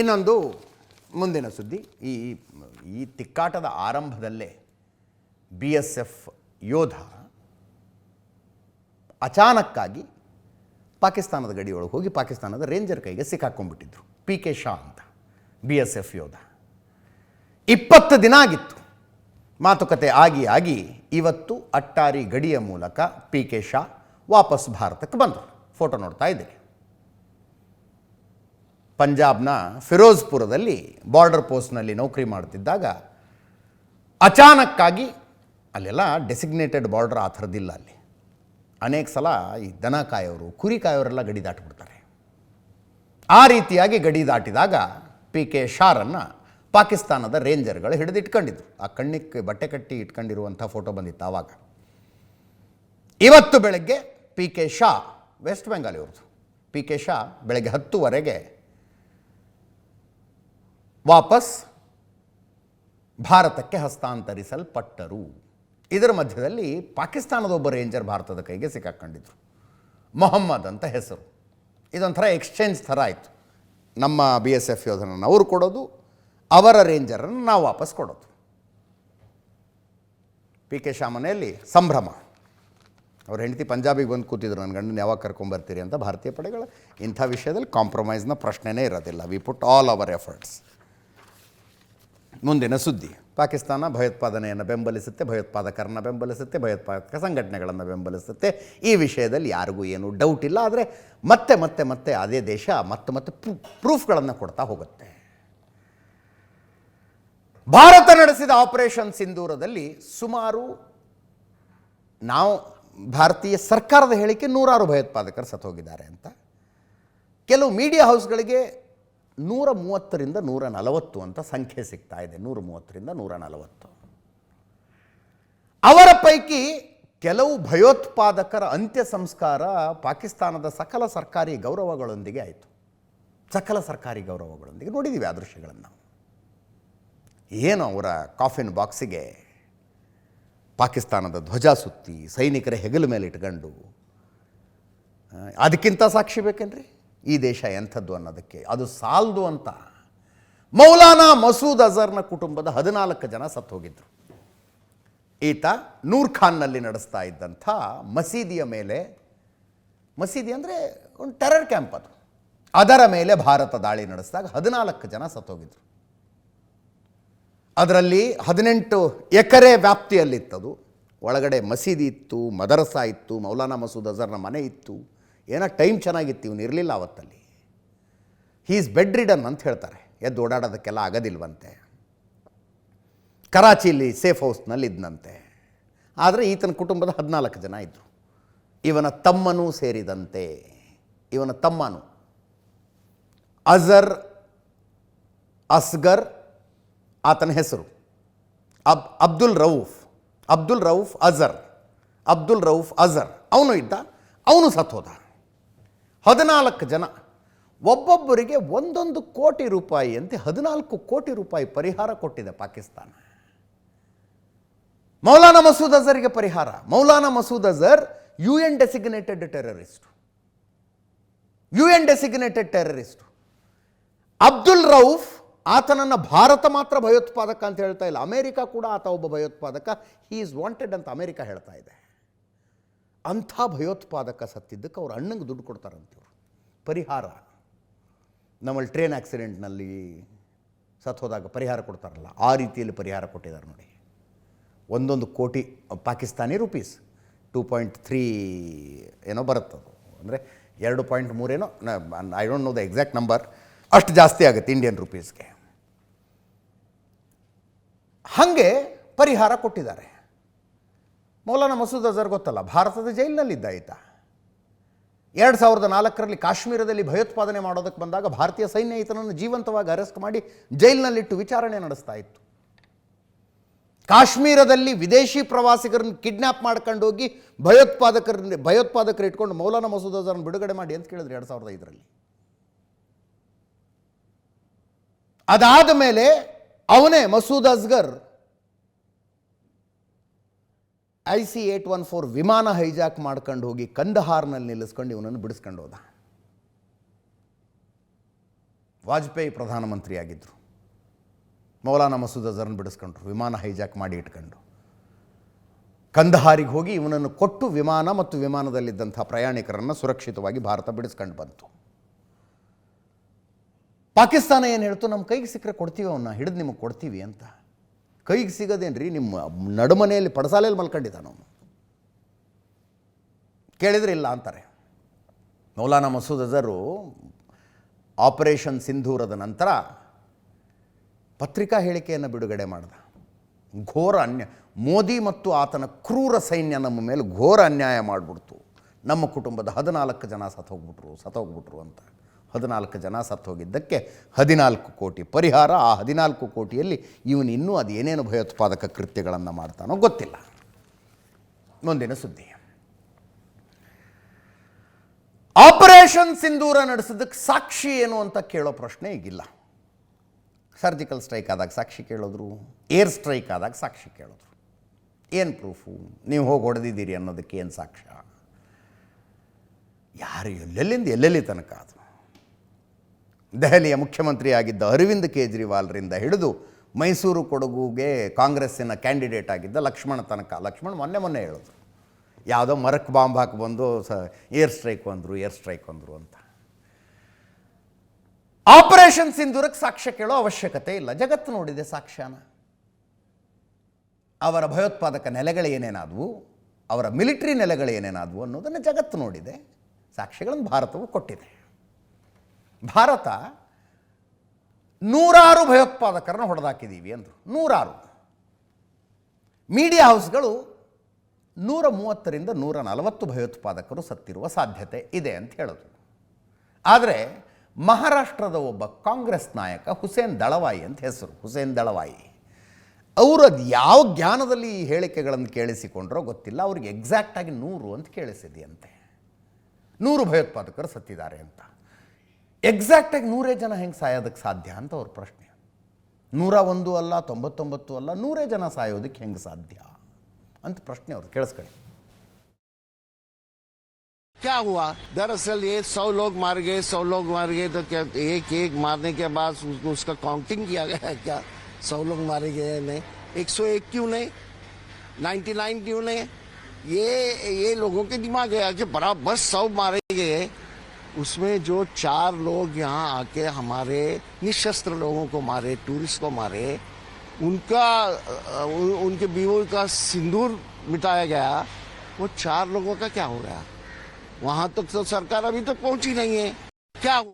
ಇನ್ನೊಂದು ಮುಂದಿನ ಸುದ್ದಿ. ಈ ಈ ತಿಕ್ಕಾಟದ ಆರಂಭದಲ್ಲೇ ಬಿ ಎಸ್ ಎಫ್ ಯೋಧ ಅಚಾನಕ್ಕಾಗಿ ಪಾಕಿಸ್ತಾನದ ಗಡಿಯೊಳಗೆ ಹೋಗಿ ಪಾಕಿಸ್ತಾನದ ರೇಂಜರ್ ಕೈಗೆ ಸಿಕ್ಕಾಕೊಂಡ್ಬಿಟ್ಟಿದ್ರು. ಪಿ ಕೆ ಶಾ ಅಂತ ಬಿ ಎಸ್ ಎಫ್ ಯೋಧ. ಇಪ್ಪತ್ತು ದಿನ ಆಗಿತ್ತು. ಮಾತುಕತೆ ಆಗಿ ಆಗಿ ಇವತ್ತು ಅಟ್ಟಾರಿ ಗಡಿಯ ಮೂಲಕ ಪಿ ಕೆ ಶಾ ವಾಪಸ್ ಭಾರತಕ್ಕೆ ಬಂದರು. ಫೋಟೋ ನೋಡ್ತಾ ಇದ್ದೀರಿ. ಪಂಜಾಬ್ನ ಫಿರೋಜ್ಪುರದಲ್ಲಿ ಬಾರ್ಡರ್ ಪೋಸ್ಟ್ನಲ್ಲಿ ನೌಕರಿ ಮಾಡ್ತಿದ್ದಾಗ ಅಚಾನಕ್ಕಾಗಿ ಅಲ್ಲೆಲ್ಲ ಡೆಸಿಗ್ನೇಟೆಡ್ ಬಾರ್ಡರ್ ಆ ಥರದ್ದಿಲ್ಲ ಅಲ್ಲಿ. ಅನೇಕ ಸಲ ಈ ದನ ಕಾಯೋರು, ಕುರಿ ಕಾಯೋರೆಲ್ಲ ಗಡಿ ದಾಟಿಬಿಡ್ತಾರೆ. ಆ ರೀತಿಯಾಗಿ ಗಡಿ ದಾಟಿದಾಗ ಪಿ ಕೆ ಶಾರನ್ನು ಪಾಕಿಸ್ತಾನದ ರೇಂಜರ್ಗಳು ಹಿಡಿದು ಇಟ್ಕೊಂಡಿದ್ರು ಆ ಕಣ್ಣಿಗೆ ಬಟ್ಟೆ ಕಟ್ಟಿ ಇಟ್ಕೊಂಡಿರುವಂಥ ಫೋಟೋ ಬಂದಿತ್ತು ಆವಾಗ. ಇವತ್ತು ಬೆಳಗ್ಗೆ P K Shaw West Bengal ಇವ್ರದ್ದು. ಪಿ ಕೆ ಶಾ ಬೆಳಗ್ಗೆ ಹತ್ತುವರೆಗೆ ವಾಪಸ್ ಭಾರತಕ್ಕೆ ಹಸ್ತಾಂತರಿಸಲ್ಪಟ್ಟರು. ಇದರ ಮಧ್ಯದಲ್ಲಿ ಪಾಕಿಸ್ತಾನದ ಒಬ್ಬ ರೇಂಜರ್ ಭಾರತದ ಕೈಗೆ ಸಿಕ್ಕಾಕೊಂಡಿದ್ರು. ಮೊಹಮ್ಮದ್ ಅಂತ ಹೆಸರು. ಇದೊಂಥರ ಎಕ್ಸ್ಚೇಂಜ್ ಥರ ಆಯಿತು. ನಮ್ಮ ಬಿ ಎಸ್ ಎಫ್ ಯೋಧನನ್ನು ಅವರು ಕೊಡೋದು, ಅವರ ರೇಂಜರನ್ನು ನಾವು ವಾಪಸ್ ಕೊಡೋದು. ಪಿ ಕೆ ಶಾ ಮನೆಯಲ್ಲಿ ಸಂಭ್ರಮ. ಅವ್ರ ಹೆಂಡತಿ ಪಂಜಾಬಿಗೆ ಬಂದು ಕೂತಿದ್ರು, ನನ್ನ ಗಂಡನ ಯಾವಾಗ ಕರ್ಕೊಂಬರ್ತೀರಿ ಅಂತ ಭಾರತೀಯ ಪಡೆಗಳು ಇಂಥ ವಿಷಯದಲ್ಲಿ ಕಾಂಪ್ರಮೈಸ್ನ ಪ್ರಶ್ನೆನೇ ಇರೋದಿಲ್ಲ. We put all our efforts ಮುಂದಿನ ಸುದ್ದಿ. ಪಾಕಿಸ್ತಾನ ಭಯೋತ್ಪಾದನೆಯನ್ನು ಬೆಂಬಲಿಸುತ್ತೆ, ಭಯೋತ್ಪಾದಕರನ್ನು ಬೆಂಬಲಿಸುತ್ತೆ, ಭಯೋತ್ಪಾದಕ ಸಂಘಟನೆಗಳನ್ನು ಬೆಂಬಲಿಸುತ್ತೆ. ಈ ವಿಷಯದಲ್ಲಿ ಯಾರಿಗೂ ಏನು ಡೌಟ್ ಇಲ್ಲ. ಆದರೆ ಮತ್ತೆ ಮತ್ತೆ ಮತ್ತೆ ಅದೇ ದೇಶ ಮತ್ತೆ ಮತ್ತೆ ಪ್ರೂಫ್ಗಳನ್ನು ಕೊಡ್ತಾ ಹೋಗುತ್ತೆ. ಭಾರತ ನಡೆಸಿದ ಆಪರೇಷನ್ ಸಿಂಧೂರದಲ್ಲಿ ಸುಮಾರು ನಾವು ಭಾರತೀಯ ಸರ್ಕಾರದ ಹೇಳಿಕೆ ನೂರಾರು ಭಯೋತ್ಪಾದಕರು ಸತ್ತೋಗಿದ್ದಾರೆ ಅಂತ. ಕೆಲವು ಮೀಡಿಯಾ ಹೌಸ್ಗಳಿಗೆ ನೂರ ಮೂವತ್ತರಿಂದ ನೂರ ನಲವತ್ತು ಅಂತ ಸಂಖ್ಯೆ ಸಿಗ್ತಾ ಇದೆ. ನೂರ ಮೂವತ್ತರಿಂದ ನೂರ ನಲವತ್ತು ಅವರ ಪೈಕಿ ಕೆಲವು ಭಯೋತ್ಪಾದಕರ ಅಂತ್ಯ ಸಂಸ್ಕಾರ ಪಾಕಿಸ್ತಾನದ ಸಕಲ ಸರ್ಕಾರಿ ಗೌರವಗಳೊಂದಿಗೆ ಆಯಿತು. ಸಕಲ ಸರ್ಕಾರಿ ಗೌರವಗಳೊಂದಿಗೆ ನೋಡಿದ್ದೀವಿ ಆ ದೃಶ್ಯಗಳನ್ನು. ಏನು ಅವರ ಕಾಫಿನ್ ಬಾಕ್ಸಿಗೆ ಪಾಕಿಸ್ತಾನದ ಧ್ವಜ ಸುತ್ತಿ ಸೈನಿಕರ ಹೆಗಲ ಮೇಲೆ ಇಟ್ಕೊಂಡು ಅದಕ್ಕಿಂತ ಸಾಕ್ಷಿ ಬೇಕೇನ್ರಿ? ಈ ದೇಶ ಎಂಥದ್ದು ಅನ್ನೋದಕ್ಕೆ. ಅದು ಸಾಲದು ಅಂತ. ಮೌಲಾನಾ ಮಸೂದ್ ಅಜರ್ನ ಕುಟುಂಬದ ಹದಿನಾಲ್ಕು ಜನ ಸತ್ತು ಹೋಗಿದ್ರು. ಈತ ನೂರ್ ಖಾನ್ನಲ್ಲಿ ನಡೆಸ್ತಾ ಇದ್ದಂಥ ಮಸೀದಿಯ ಮೇಲೆ, ಮಸೀದಿ ಅಂದರೆ ಒಂದು ಟೆರರ್ ಕ್ಯಾಂಪ್ ಅದು. ಅದರ ಮೇಲೆ ಭಾರತ ದಾಳಿ ನಡೆಸಿದಾಗ ಹದಿನಾಲ್ಕು ಜನ ಸತ್ತೋಗಿದ್ರು ಅದರಲ್ಲಿ ಹದಿನೆಂಟು ಎಕರೆ ವ್ಯಾಪ್ತಿಯಲ್ಲಿತ್ತದು. ಒಳಗಡೆ ಮಸೀದಿ ಇತ್ತು, ಮದರಸಾ ಇತ್ತು, ಮೌಲಾನಾ ಮಸೂದ್ ಅಜರ್ನ ಮನೆ ಇತ್ತು. ಏನೋ ಟೈಮ್ ಚೆನ್ನಾಗಿತ್ತು, ಇವನು ಇರಲಿಲ್ಲ ಅವತ್ತಲ್ಲಿ. ಹೀ ಈಸ್ ಬೆಡ್ ರಿಡನ್ ಅಂತ ಹೇಳ್ತಾರೆ. ಎದ್ದು ಓಡಾಡೋದಕ್ಕೆಲ್ಲ ಆಗೋದಿಲ್ವಂತೆ. ಕರಾಚಿಲಿ ಸೇಫ್ ಹೌಸ್ನಲ್ಲಿ ಇದ್ದಂತೆ ಆದರೆ ಈತನ ಕುಟುಂಬದ ಹದಿನಾಲ್ಕು ಜನ ಇದ್ದರು ಇವನ ತಮ್ಮನೂ ಸೇರಿದಂತೆ. ಇವನ ತಮ್ಮನು. ಅಜರ್, ಅಸ್ಗರ್, ಆತನ ಹೆಸರು. ಅಬ್, ಅಬ್ದುಲ್ ರೌಫ್. ಅಬ್ದುಲ್ ರೌಫ್ ಅಜರ್. ಅಬ್ದುಲ್ ರೌಫ್ ಅಜರ್. ಅವನು ಇದ್ದ, ಅವನು ಸತ್ತೋದ ಹದಿನಾಲ್ಕು ಜನ. ಒಬ್ಬೊಬ್ಬರಿಗೆ ಒಂದೊಂದು ಕೋಟಿ ರೂಪಾಯಿ ಅಂತೆ ಹದಿನಾಲ್ಕು ಕೋಟಿ ರೂಪಾಯಿ ಪರಿಹಾರ ಕೊಟ್ಟಿದೆ ಪಾಕಿಸ್ತಾನ. ಮೌಲಾನಾ ಮಸೂದ್ ಅಜರ್ಗೆ ಪರಿಹಾರ. Maulana Masood Azhar U N designated terrorist U N designated terrorist Abdul Rauf ಆತನನ್ನು ಭಾರತ ಮಾತ್ರ ಭಯೋತ್ಪಾದಕ ಅಂತ ಹೇಳ್ತಾ ಇಲ್ಲ. ಅಮೇರಿಕ ಕೂಡ ಆತ ಒಬ್ಬ ಭಯೋತ್ಪಾದಕ. ಹೀ ಈಸ್ ವಾಂಟೆಡ್ ಅಂತ ಅಮೇರಿಕ ಹೇಳ್ತಾ ಇದೆ. ಅಂಥ ಭಯೋತ್ಪಾದಕ ಸತ್ತಿದ್ದಕ್ಕೆ ಅವ್ರ ಅಣ್ಣಂಗೆ ದುಡ್ಡು ಕೊಡ್ತಾರಂತಿವ್ರು. ಪರಿಹಾರ. ನಮ್ಮಲ್ಲಿ ಟ್ರೈನ್ ಆ್ಯಕ್ಸಿಡೆಂಟ್ನಲ್ಲಿ ಸತ್ತು ಹೋದಾಗ ಪರಿಹಾರ ಕೊಡ್ತಾರಲ್ಲ, ಆ ರೀತಿಯಲ್ಲಿ ಪರಿಹಾರ ಕೊಟ್ಟಿದ್ದಾರೆ ನೋಡಿ. ಒಂದೊಂದು ಕೋಟಿ Pakistani rupees, two point three ಏನೋ ಬರುತ್ತದು ಅಂದರೆ ಎರಡು point ಮೂರೇನೋ I don't know the exact number ಅಷ್ಟು ಜಾಸ್ತಿ ಆಗುತ್ತೆ ಇಂಡಿಯನ್ ರುಪೀಸ್ಗೆ. ಹಾಗೆ ಪರಿಹಾರ ಕೊಟ್ಟಿದ್ದಾರೆ. ಮೌಲಾನಾ ಮಸೂದ್ ಅಜರ್ ಗೊತ್ತಲ್ಲ, ಭಾರತದ ಜೈಲಿನಲ್ಲಿದ್ದ ಆಯಿತ ಎರಡು ಸಾವಿರದ ನಾಲ್ಕರಲ್ಲಿ ಕಾಶ್ಮೀರದಲ್ಲಿ ಭಯೋತ್ಪಾದನೆ ಮಾಡೋದಕ್ಕೆ ಬಂದಾಗ ಭಾರತೀಯ ಸೈನ್ಯ ಈತನನ್ನು ಜೀವಂತವಾಗಿ ಅರೆಸ್ಟ್ ಮಾಡಿ ಜೈಲಿನಲ್ಲಿಟ್ಟು ವಿಚಾರಣೆ ನಡೆಸ್ತಾ ಇತ್ತು. ಕಾಶ್ಮೀರದಲ್ಲಿ ವಿದೇಶಿ ಪ್ರವಾಸಿಗರನ್ನು ಕಿಡ್ನ್ಯಾಪ್ ಮಾಡ್ಕೊಂಡು ಹೋಗಿ ಭಯೋತ್ಪಾದಕರನ್ನ, ಭಯೋತ್ಪಾದಕರು ಇಟ್ಕೊಂಡು ಮೌಲಾನ ಮಸೂದ್ ಅಜರನ್ನು ಬಿಡುಗಡೆ ಮಾಡಿ ಅಂತ ಕೇಳಿದ್ರು ಎರಡು ಸಾವಿರದ ಐದರಲ್ಲಿ. ಅದಾದ ಮೇಲೆ ಅವನೇ Masood Asghar I C eight one four ವಿಮಾನ ಹೈಜಾಕ್ ಮಾಡ್ಕೊಂಡು ಹೋಗಿ ಕಂದಹಾರ್ನಲ್ಲಿ ನಿಲ್ಲಿಸ್ಕೊಂಡು ಇವನನ್ನು ಬಿಡಿಸ್ಕೊಂಡು ಹೋದ. ವಾಜಪೇಯಿ ಪ್ರಧಾನಮಂತ್ರಿ ಆಗಿದ್ದರು ಮೌಲಾನಾ ಮಸೂದ್ ಅಜರ್ನ ಬಿಡಿಸ್ಕೊಂಡ್ರು, ವಿಮಾನ ಹೈಜಾಕ್ ಮಾಡಿ ಇಟ್ಕೊಂಡು ಕಂದಹಾರಿಗೆ ಹೋಗಿ ಇವನನ್ನು ಕೊಟ್ಟು ವಿಮಾನ ಮತ್ತು ವಿಮಾನದಲ್ಲಿದ್ದಂಥ ಪ್ರಯಾಣಿಕರನ್ನು ಸುರಕ್ಷಿತವಾಗಿ ಭಾರತ ಬಿಡಿಸ್ಕೊಂಡು ಬಂತು. ಪಾಕಿಸ್ತಾನ ಏನು ಹೇಳ್ತು ನಮ್ಮ ಕೈಗೆ ಸಿಕ್ಕರೆ ಕೊಡ್ತೀವಿ ಅವನ್ನ ಹಿಡಿದು ನಿಮಗೆ ಕೊಡ್ತೀವಿ ಅಂತ. ಕೈಗೆ ಸಿಗೋದೇನ್ರಿ? ನಿಮ್ಮ ನಡುಮನೆಯಲ್ಲಿ ಪಡಸಾಲೆಯಲ್ಲಿ ಮಲ್ಕೊಂಡಿದ್ದಾನ ಕೇಳಿದ್ರೆ ಇಲ್ಲ ಅಂತಾರೆ. ಮೌಲಾನಾ ಮಸೂದ್ ಅಜರು ಆಪರೇಷನ್ ಸಿಂಧೂರದ ನಂತರ ಪತ್ರಿಕಾ ಹೇಳಿಕೆಯನ್ನು ಬಿಡುಗಡೆ ಮಾಡಿದ. ಘೋರ ಅನ್ಯ, ಮೋದಿ ಮತ್ತು ಆತನ ಕ್ರೂರ ಸೈನ್ಯ ನಮ್ಮ ಮೇಲೆ ಘೋರ ಅನ್ಯಾಯ ಮಾಡಿಬಿಡ್ತು. ನಮ್ಮ ಕುಟುಂಬದ ಹದಿನಾಲ್ಕು ಜನ ಸತ್ತೋಗ್ಬಿಟ್ರು ಸತ್ತೋಗ್ಬಿಟ್ರು ಅಂತ. ಹದಿನಾಲ್ಕು ಜನ ಸತ್ತು ಹೋಗಿದ್ದಕ್ಕೆ ಹದಿನಾಲ್ಕು ಕೋಟಿ ಪರಿಹಾರ. ಆ ಹದಿನಾಲ್ಕು ಕೋಟಿಯಲ್ಲಿ ಇವನು ಇನ್ನೂ ಅದು ಏನೇನು ಭಯೋತ್ಪಾದಕ ಕೃತ್ಯಗಳನ್ನು ಮಾಡ್ತಾನೋ ಗೊತ್ತಿಲ್ಲ. ಮುಂದಿನ ಸುದ್ದಿ. ಆಪರೇಷನ್ ಸಿಂಧೂರ ನಡೆಸಿದ್ದಕ್ಕೆ ಸಾಕ್ಷಿ ಏನು ಅಂತ ಕೇಳೋ ಪ್ರಶ್ನೆ ಈಗಿಲ್ಲ. ಸರ್ಜಿಕಲ್ ಸ್ಟ್ರೈಕ್ ಆದಾಗ ಸಾಕ್ಷಿ ಕೇಳಿದ್ರು, ಏರ್ ಸ್ಟ್ರೈಕ್ ಆದಾಗ ಸಾಕ್ಷಿ ಕೇಳಿದ್ರು. ಏನು ಪ್ರೂಫು? ನೀವು ಹೋಗಿ ಹೊಡೆದಿದ್ದೀರಿ ಅನ್ನೋದಕ್ಕೆ ಏನು ಸಾಕ್ಷ್ಯ? ಯಾರು ಎಲ್ಲೆಲ್ಲಿಂದ ಎಲ್ಲೆಲ್ಲಿ ತನಕ ಅದು ದೆಹಲಿಯ ಮುಖ್ಯಮಂತ್ರಿಯಾಗಿದ್ದ ಅರವಿಂದ್ ಕೇಜ್ರಿವಾಲ್ರಿಂದ ಹಿಡಿದು ಮೈಸೂರು ಕೊಡಗುಗೆ ಕಾಂಗ್ರೆಸ್ಸಿನ ಕ್ಯಾಂಡಿಡೇಟ್ ಆಗಿದ್ದ ಲಕ್ಷ್ಮಣ ತನಕ. ಲಕ್ಷ್ಮಣ್ ಮೊನ್ನೆ ಮೊನ್ನೆ ಹೇಳೋದು. ಯಾವುದೋ ಮರಕ್ ಬಾಂಬ್ ಹಾಕಿ ಬಂದು ಸ, ಏರ್ ಸ್ಟ್ರೈಕ್ ಅಂದರು, ಏರ್ ಸ್ಟ್ರೈಕ್ ಅಂದರು ಅಂತ. ಆಪರೇಷನ್ ಸಿಂಧೂರಕ್ಕೆ ಸಾಕ್ಷ್ಯ ಕೇಳೋ ಅವಶ್ಯಕತೆ ಇಲ್ಲ. ಜಗತ್ತು ನೋಡಿದೆ ಸಾಕ್ಷ್ಯನ. ಅವರ ಭಯೋತ್ಪಾದಕ ನೆಲೆಗಳೇನೇನಾದವು ಅವರ ಮಿಲಿಟರಿ ನೆಲೆಗಳೇನೇನಾದವು ಅನ್ನೋದನ್ನು ಜಗತ್ತು ನೋಡಿದೆ. ಸಾಕ್ಷ್ಯಗಳನ್ನು ಭಾರತವು ಕೊಟ್ಟಿದೆ. ಭಾರತ ನೂರಾರು ಭಯೋತ್ಪಾದಕರನ್ನು ಹೊಡೆದಾಕಿದ್ದೀವಿ ಅಂದರು. ನೂರಾರು. ಮೀಡಿಯಾ ಹೌಸ್ಗಳು ನೂರ ಮೂವತ್ತರಿಂದ ನೂರ ನಲವತ್ತು ಭಯೋತ್ಪಾದಕರು ಸತ್ತಿರುವ ಸಾಧ್ಯತೆ ಇದೆ ಅಂತ ಹೇಳೋದು. ಆದರೆ ಮಹಾರಾಷ್ಟ್ರದ ಒಬ್ಬ ಕಾಂಗ್ರೆಸ್ ನಾಯಕ ಹುಸೇನ್ ದಳವಾಯಿ ಅಂತ ಹೆಸರು, ಹುಸೇನ್ ದಳವಾಯಿ. ಅವರು ಅದು ಯಾವ ಜ್ಞಾನದಲ್ಲಿ ಈ ಹೇಳಿಕೆಗಳನ್ನು ಕೇಳಿಸಿಕೊಂಡ್ರೋ ಗೊತ್ತಿಲ್ಲ, ಅವ್ರಿಗೆ ಎಕ್ಸಾಕ್ಟಾಗಿ ನೂರು ಅಂತ ಕೇಳಿಸಿದೆಯಂತೆ. ನೂರು ಭಯೋತ್ಪಾದಕರು ಸತ್ತಿದ್ದಾರೆ ಅಂತ. ಎಕ್ಸಾಕ್ಟಾಗಿ ನೂರೇ ಜನ ಹೆಂಗೆ ಸಾಯೋದಕ್ಕೆ ಸಾಧ್ಯ ಅಂತ ಅವ್ರ ಪ್ರಶ್ನೆ ನೂರ ಒಂದು ಅಲ್ಲ ತೊಂಬತ್ತೊಂಬತ್ತು ಅಲ್ಲ ನೂರೇ ಜನ ಸಾಯೋದಕ್ಕೆ ಹೆಂಗೆ ಸಾಧ್ಯ ಅಂತ ಪ್ರಶ್ನೆ ಅವ್ರು ಕೇಳಿಸ್ಕೊಳ್ಳಿ क्या हुआ दरअसल ये सौ लोग मार गए सौ लोग मार गए तो क्या एक एक मारने के बाद उसको उसका काउंटिंग किया गया है क्या सौ लोग मारे गए नहीं एक सौ एक क्यों नहीं नाइन्टी नाइन क्यों नहीं ये ये लोगों के दिमाग है कि बराबर सौ मारे गए उसमें जो चार लोग यहाँ आके हमारे निशस्त्र लोगों को मारे टूरिस्ट को मारे उनका अ, उन, उनके बीवों का सिंदूर मिटाया गया वो चार लोगों का क्या हो गया वहां तक तो सरकार अभी तक पहुंची नहीं है क्या हुआ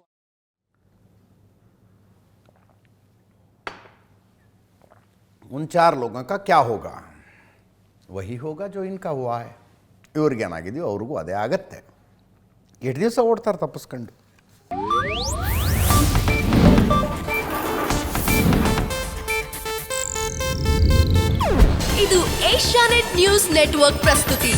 उन चार लोगों का क्या होगा वही होगा जो इनका हुआ है ಇವ್ರಿಗೇನಾಗಿದೆಯೋ ಅವ್ರಿಗೂ ಅದೇ ಆಗತ್ತೆ ಎಷ್ಟು ದಿವಸ ಓಡ್ತಾರೆ ತಪ್ಪಿಸ್ಕೊಂಡು. ಇದು ಏಷ್ಯಾನೆಟ್ ನ್ಯೂಸ್ ನೆಟ್ವರ್ಕ್ ಪ್ರಸ್ತುತಿ.